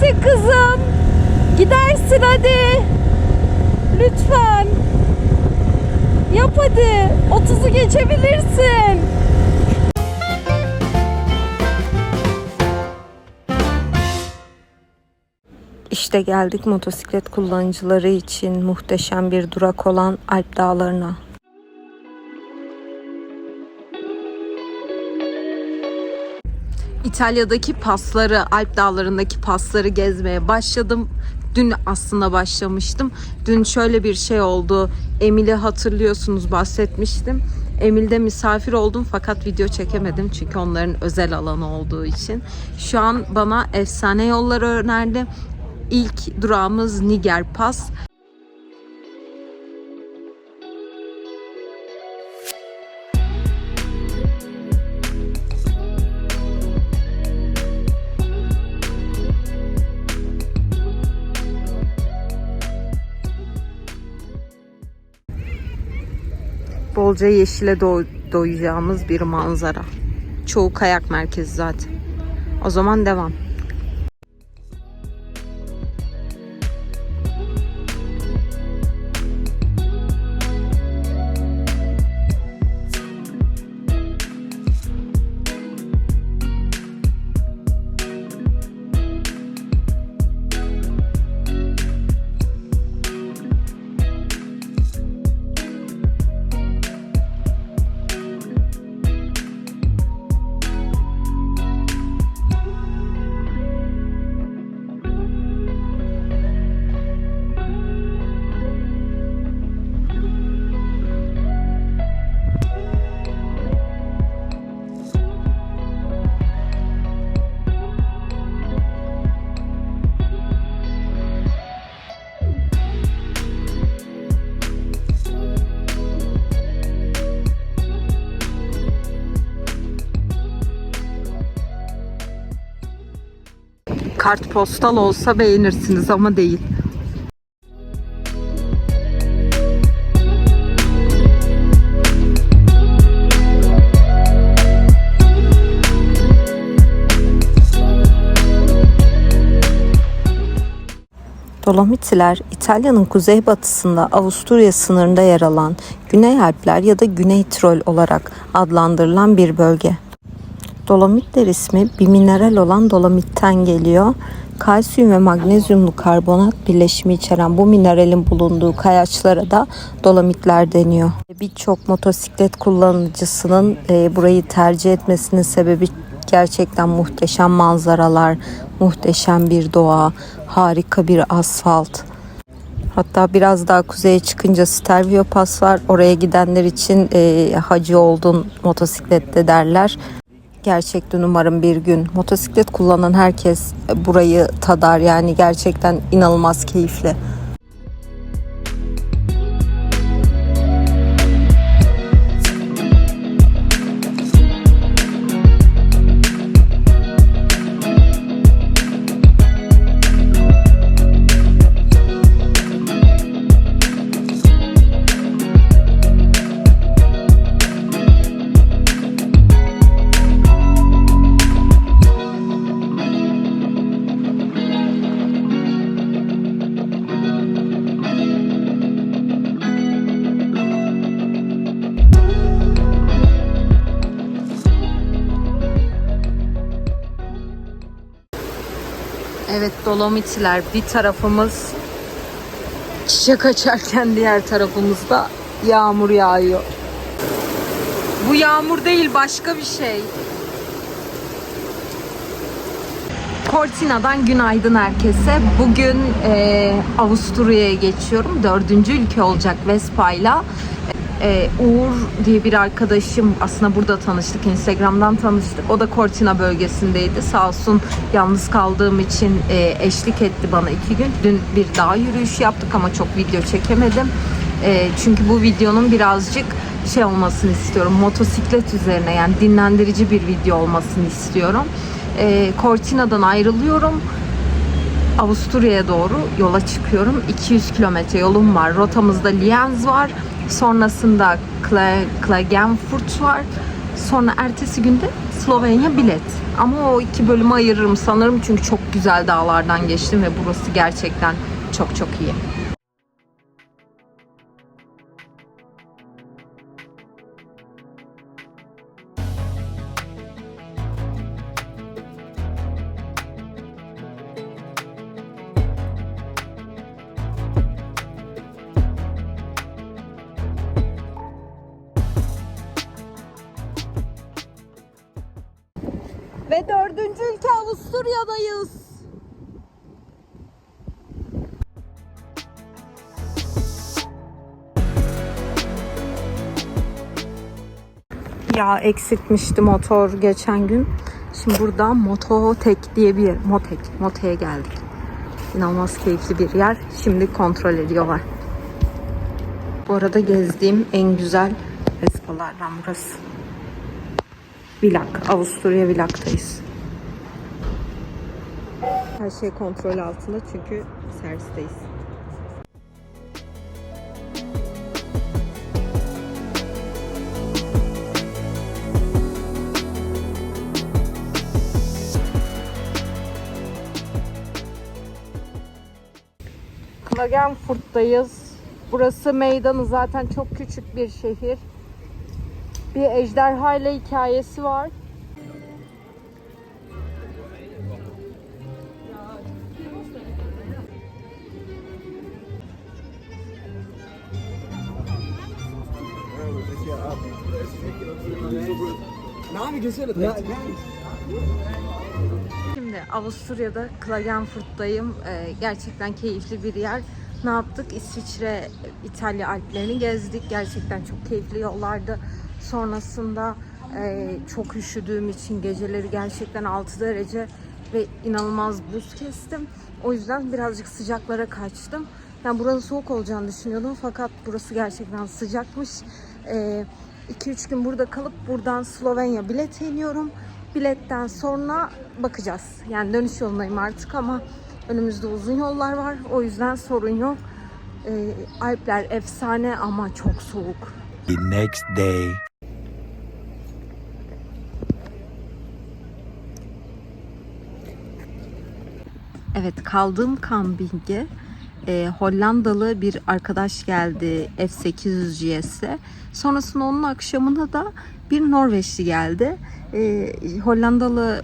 Gidersin kızım. Gidersin hadi. Lütfen. Yap hadi. 30'u geçebilirsin. İşte geldik motosiklet kullanıcıları için muhteşem bir durak olan Alp Dağları'na. İtalya'daki pasları, Alp Dağları'ndaki pasları gezmeye başladım. Dün aslında başlamıştım. Dün şöyle bir şey oldu. Emil'i hatırlıyorsunuz bahsetmiştim. Emil'de misafir oldum fakat video çekemedim çünkü onların özel alanı olduğu için. Şu an bana efsane yolları önerdi. İlk durağımız Niger Pas. Bolca yeşile do- doyacağımız bir manzara. Çoğu kayak merkezi zaten. O zaman devam. Kartpostal olsa beğenirsiniz ama değil. Dolomitler, İtalya'nın kuzeybatısında Avusturya sınırında yer alan Güney Alpler ya da Güney Tirol olarak adlandırılan bir bölge. Dolomitler ismi bir mineral olan dolomitten geliyor. Kalsiyum ve magnezyumlu karbonat birleşimi içeren bu mineralin bulunduğu kayaçlara da dolomitler deniyor. Birçok motosiklet kullanıcısının e, burayı tercih etmesinin sebebi gerçekten muhteşem manzaralar, muhteşem bir doğa, harika bir asfalt. Hatta biraz daha kuzeye çıkınca Stelvio Pass var. Oraya gidenler için e, hacı oldun motosiklette derler. Gerçekten umarım bir gün motosiklet kullanan herkes burayı tadar yani gerçekten inanılmaz keyifli. Evet Dolomitler bir tarafımız çiçek açarken diğer tarafımızda yağmur yağıyor. Bu yağmur değil başka bir şey. Cortina'dan günaydın herkese. Bugün e, Avusturya'ya geçiyorum. Dördüncü ülke olacak Vespa'yla. E, Uğur diye bir arkadaşım aslında burada tanıştık. Instagram'dan tanıştık. O da Cortina bölgesindeydi. Sağ olsun yalnız kaldığım için e, eşlik etti bana iki gün. Dün bir dağ yürüyüşü yaptık ama çok video çekemedim. E, çünkü bu videonun birazcık şey olmasını istiyorum. Motosiklet üzerine yani dinlendirici bir video olmasını istiyorum. E, Cortina'dan ayrılıyorum. Avusturya'ya doğru yola çıkıyorum. 200 kilometre yolum var. Rotamızda Lienz var. Sonrasında Kla- Klagenfurt var. Sonra ertesi günde Slovenya bilet. Ama o iki bölüme ayırırım sanırım çünkü çok güzel dağlardan geçtim ve burası gerçekten çok çok iyi. Ve dördüncü ülke Avusturya'dayız. Ya eksiltmişti motor geçen gün. Şimdi burada Mototek diye bir yer. Motek, Motek'e geldik. İnanılmaz keyifli bir yer. Şimdi kontrol ediyorlar. Bu arada gezdiğim en güzel restolardan burası. Vilak, Avusturya Vilak'tayız. Her şey kontrol altında çünkü servisteyiz. Klagenfurt'tayız. Burası meydanı zaten çok küçük bir şehir. Bir ejderha ile hikayesi var. Şimdi Avusturya'da Klagenfurt'tayım. Ee, gerçekten keyifli bir yer. Ne yaptık? İsviçre, İtalya Alplerini gezdik. Gerçekten çok keyifli yollardı. Sonrasında e, çok üşüdüğüm için geceleri gerçekten 6 derece ve inanılmaz buz kestim. O yüzden birazcık sıcaklara kaçtım. Yani buranın soğuk olacağını düşünüyordum fakat burası gerçekten sıcakmış. 2-3 gün burada kalıp buradan Slovenya bilete iniyorum. Biletten sonra bakacağız. Yani dönüş yolundayım artık ama önümüzde uzun yollar var. O yüzden sorun yok. Ee, Alpler efsane ama çok soğuk. The next day. Evet kaldığım kampinge e, Hollandalı bir arkadaş geldi F800 GS'le. Sonrasında onun akşamına da bir Norveçli geldi. E, Hollandalı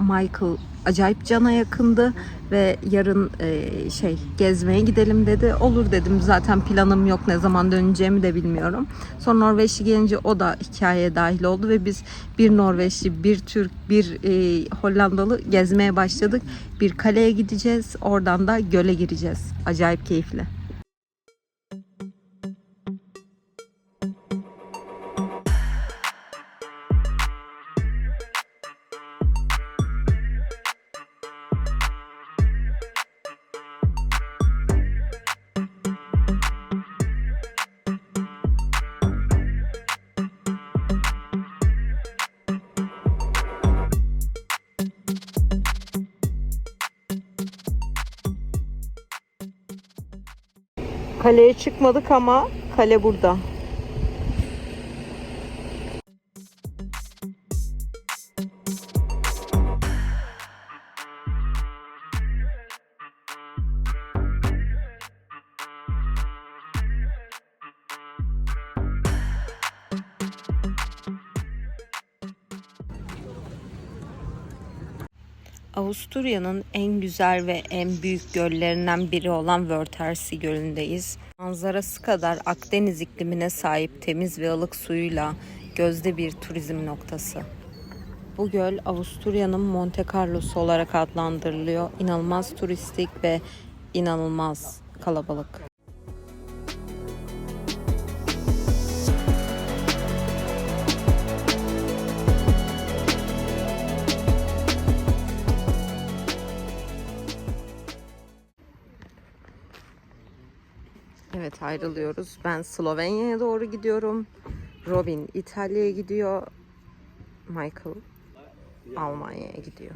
Michael acayip cana yakındı ve yarın e, şey gezmeye gidelim dedi. Olur dedim zaten planım yok ne zaman döneceğimi de bilmiyorum. Sonra Norveçli gelince o da hikayeye dahil oldu ve biz bir Norveçli, bir Türk, bir e, Hollandalı gezmeye başladık. Bir kaleye gideceğiz. Oradan da göle gireceğiz. Acayip keyifli. Kaleye çıkmadık ama kale burada. Avusturya'nın en güzel ve en büyük göllerinden biri olan Wörthersee Gölü'ndeyiz. Manzarası kadar Akdeniz iklimine sahip temiz ve ılık suyuyla gözde bir turizm noktası. Bu göl Avusturya'nın Monte Carlo'su olarak adlandırılıyor. İnanılmaz turistik ve inanılmaz kalabalık. Ayrılıyoruz. Ben Slovenya'ya doğru gidiyorum. Robin İtalya'ya gidiyor. Michael Almanya'ya gidiyor.